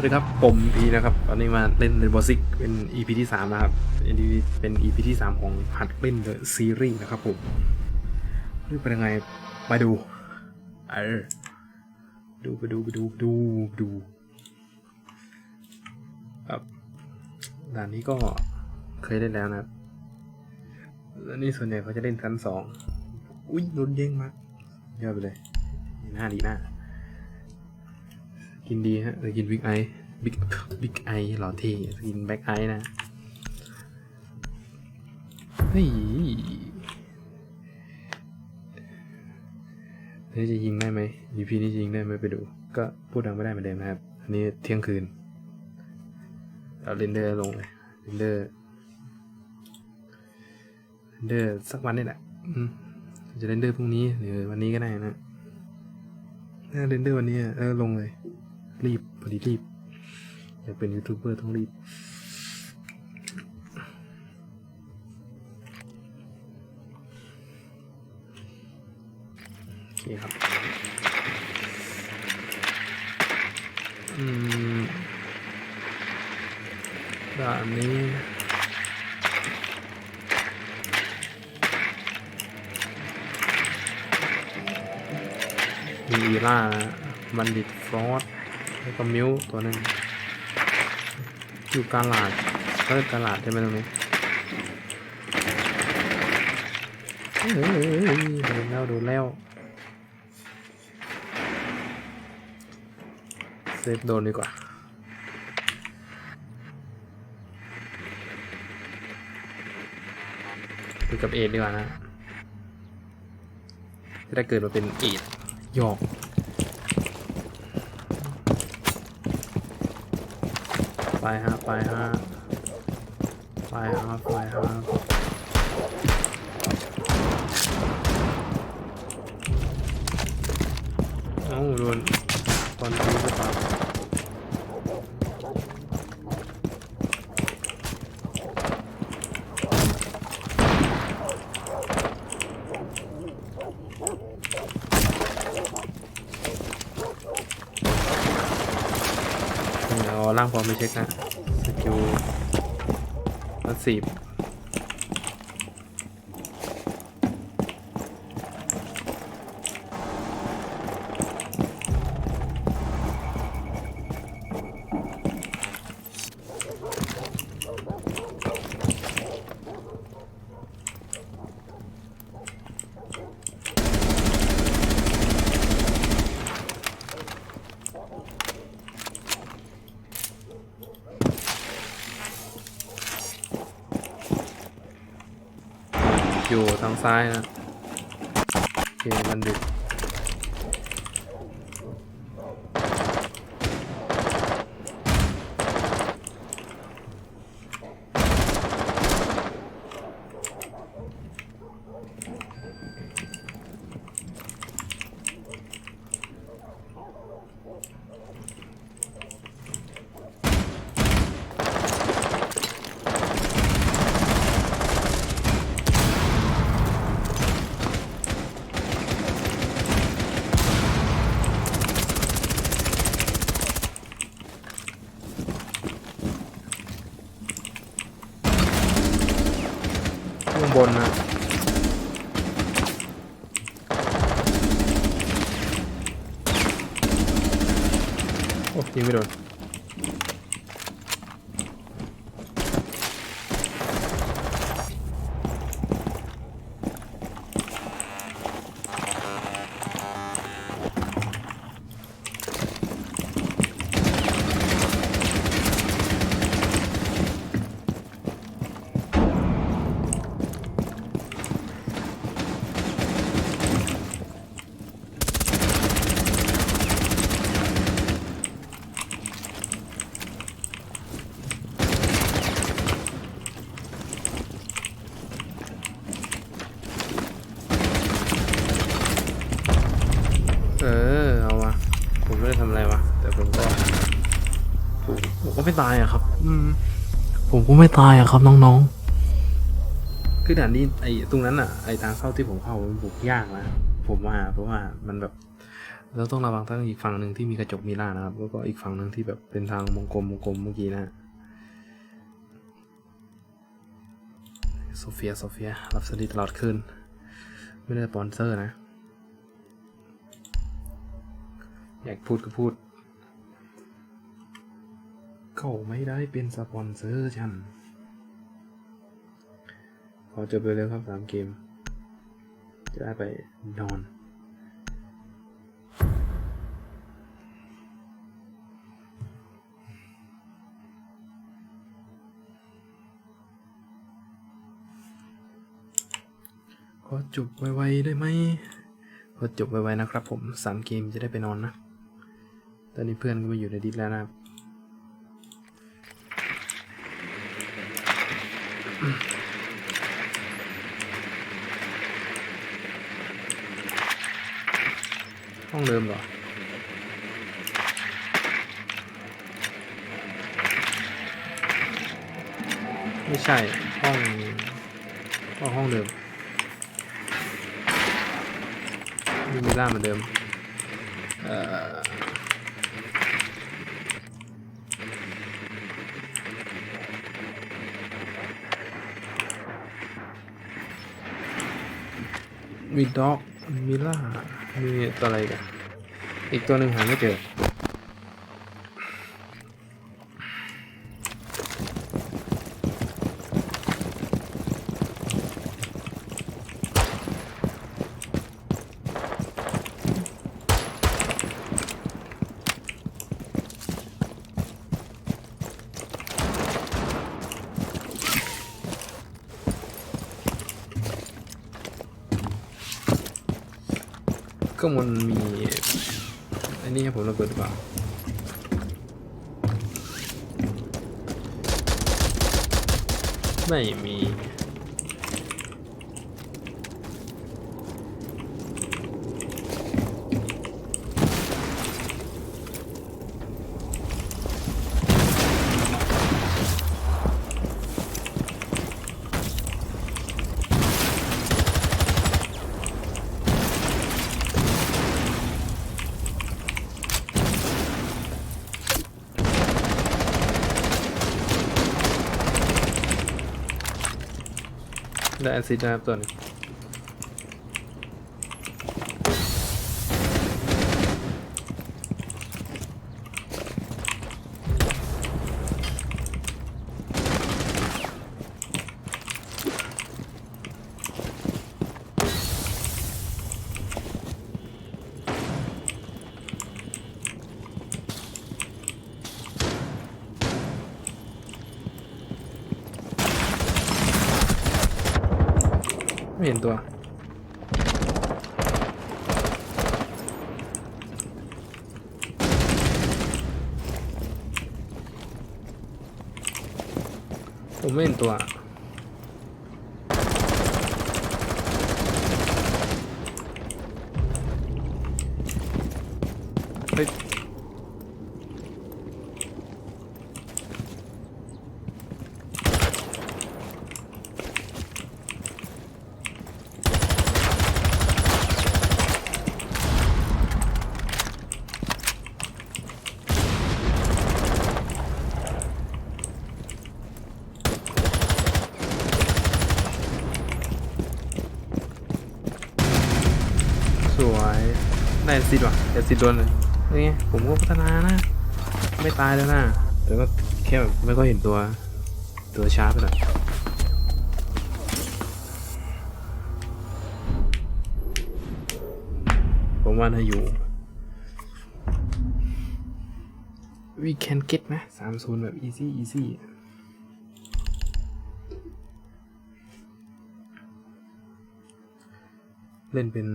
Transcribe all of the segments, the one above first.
วัสดีครับผมพีนะครับตอนนี้มาเล่นเรนโบซิกเป็น EP ที่สามนะครับเป็น EP เป็น EP ที่สามของหัดเล่นเดอะซีรีส์นะครับผมนี่เป็นยังไงมาดูเออดูไปดูไปดูดูดูครับด่านนี้ก็เคยเล่นแล้วนะครับแล้วนี่ส่วนใหญ่เขาจะเล่นชั้นสองอุ้ยโดนเย่งมากเยอะไปเลยหน้าดีหน้า กินดีฮะแต่กินบิ๊กไอบิ๊กบิ๊กไอหล่อเท่กินแบ็คไอนะเฮ้ยเฮ้ยจะยิงได้ไหม EP นี้จะยิงได้ไหมไปดู ก็พูดดังไม่ได้เหมือนเดิมนะครับ อันนี้เที่ยงคืนเอาเรนเดอร์ลงเลยเรนเดอร์เรนเดอร์สักวันนี่แหละจะเรนเดอร์พรุ่งนี้หรือวันนี้ก็ได้นะถ้าเรนเดอร์วันนี้เออลงเลย รีบพอดีรีบ อยากเป็นยูทูบเบอร์ต้องรีบโอเคครับ อืมด่านนี้มีอีล่านะบันดิตฟรอส แล้วก็มิวตัวหนึงอยู่กาลาดเออกาลาดใช่ไหมตรงนี้เฮ้ยโดนแล้วโดนแล้วเซฟโดนดีกว่าดูกับเอ็ดดีกว่านะจะได้เกิดมาเป็นเอ็ดหยอก ไปฮะไปฮะไปฮะไปฮะเอ้าโดนตอนนี้หรือเเอาล่างพร้อมไปเช็คนะสกิลพัสซีฟ ทางซ้ายนะโอเคมันดึก ข้างบนนะโอ้ยิงไม่โดน เออ เอาวะ ผมไม่ได้ทำอะไรวะ แต่ผมก็ผมผมก็ไม่ ตายอะครับ อืม ผมก็ไม่ตายอะครับน้องๆ คือด่านนี้ไอ้ตรงนั้นอะไอ้ทางเข้าที่ผมเข้ามันบุกยากนะผมว่าเพราะว่ามันแบบเราต้องระวังทั้งอีกฝั่งหนึ่งที่มีกระจกมิล่านะครับ แล้วก็อีกฝั่งหนึ่งที่แบบเป็นทางวงกลมวงกลมเมื่อกี้นะฮะโซเฟียโซเฟียรับสวัสดีตลอดคืนไม่ได้สปอนเซอร์นะ อยากพูดก็พูด เขาไม่ได้เป็นสปอนเซอร์ฉันขอจบไปเร็วครับสามเกม จะได้ไปนอนขอจบไวๆได้ไหมขอจบไวๆนะครับผมสามเกมจะได้ไปนอนนะ ตอนนี้เพื่อนก็มาอยู่ในดิสแล้วนะครับ ห้องเดิมเหรอไม่ใช่ ห้องก็ห้องเดิมมีมิล่าเหมือนเดิม เอ่อ มีด็อกมิล่ามีตัวอะไรกัน อีกตัวหนึ่งหาไม่เจอ ก็มันมีอันนี้ให้ผมระเบิดหรือเปล่าไม่มี แอซิดนะครับตัวนี้ ไม่เห็นตัว ผมไม่เห็นตัว เฮ้ย สวย ได้แอซิดว่ะแอซิดโดนเลยนี่ไงผมก็พัฒนานะ ไม่ตายแล้วนะแต่ก็แค่แบบไม่ก็เห็นตัวตัวช้าไปหน่อยผมว่าน่าอยู่ we can get ไหมสามศูนย์แบบ easy easy เล่นเป็น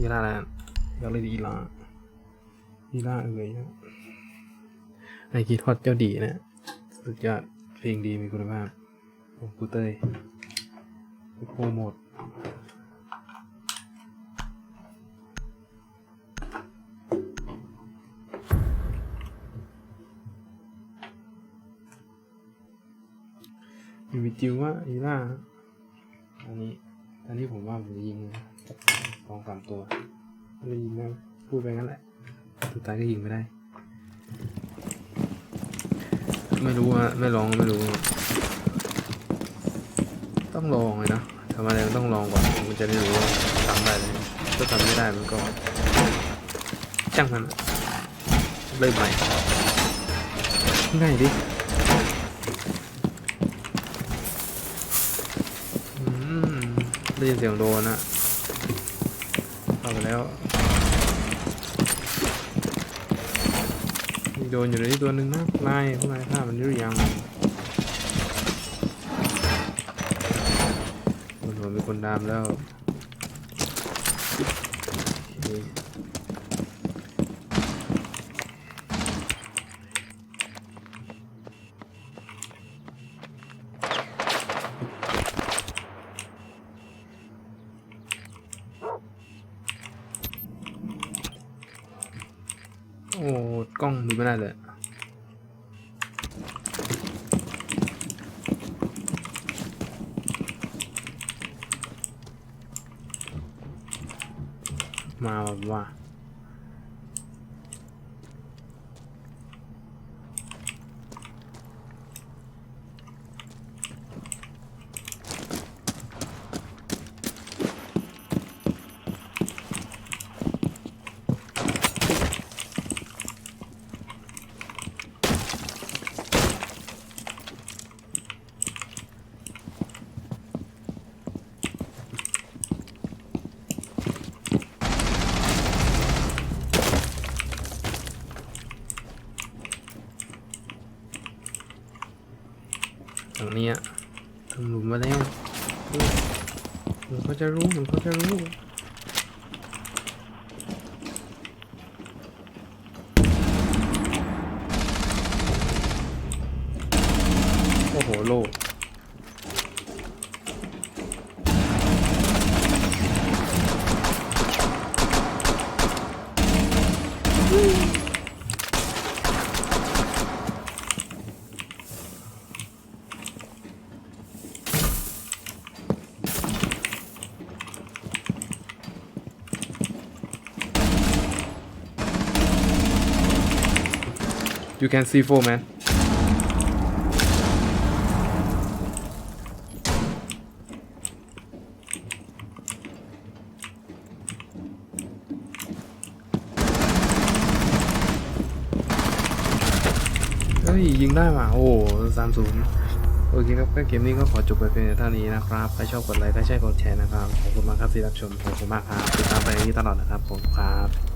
ยีราอะไรอะอยากเล่นอีลาอีลาเอ๋ยไอคิดฮอตเจ้าดีนะ สุดยอดเพลงดีมีคุณภาพโอ้กูเตยโปรโมทมีวิจิวว่าอีล่าอันนี้ อันนี้ผมว่าผมจะยิง องสามตัวไม่ได้ยิงนะพูดไปงั้นแหละสุดท้ายก็ยิงไม่ได้ ไม่รู้อะไม่ลองไม่รู้ ต้องลองเลยนะทำอะไรมันต้องลองก่อนมันจะได้รู้ว่าทำได้เลยถ้าทำไม่ได้มันก็ช่างมันเริ่มใหม่ง่ายดิได้ยินเสียงโดนอะ เข้าไปแล้วโดนอยู่ในนี้ตัวหนึ่งนะลายพวกนายฆ่ามันหรือยังบนหัวมีคนดามแล้วโอเค โอ้กล้องดูไม่ได้เลยมาแบบว่า ทางนี้ยทำหลุมมาแล้วมันเขาจะรู้มันเขาจะรู้โอ้โหโล You can see four man เฮ้ยยิงได้ว่ะโอ้สามศูนย์โอเคครับก็เกมนี้ก็ขอจบไปเพียงเท่านี้นะครับถ้าชอบกดไลค์ถ้าใช่กดแชร์นะครับ ขอบคุณมากครับที่รับชม ขอบคุณมากครับติดตามไปอย่างนี้ตลอดนะครับผมครับ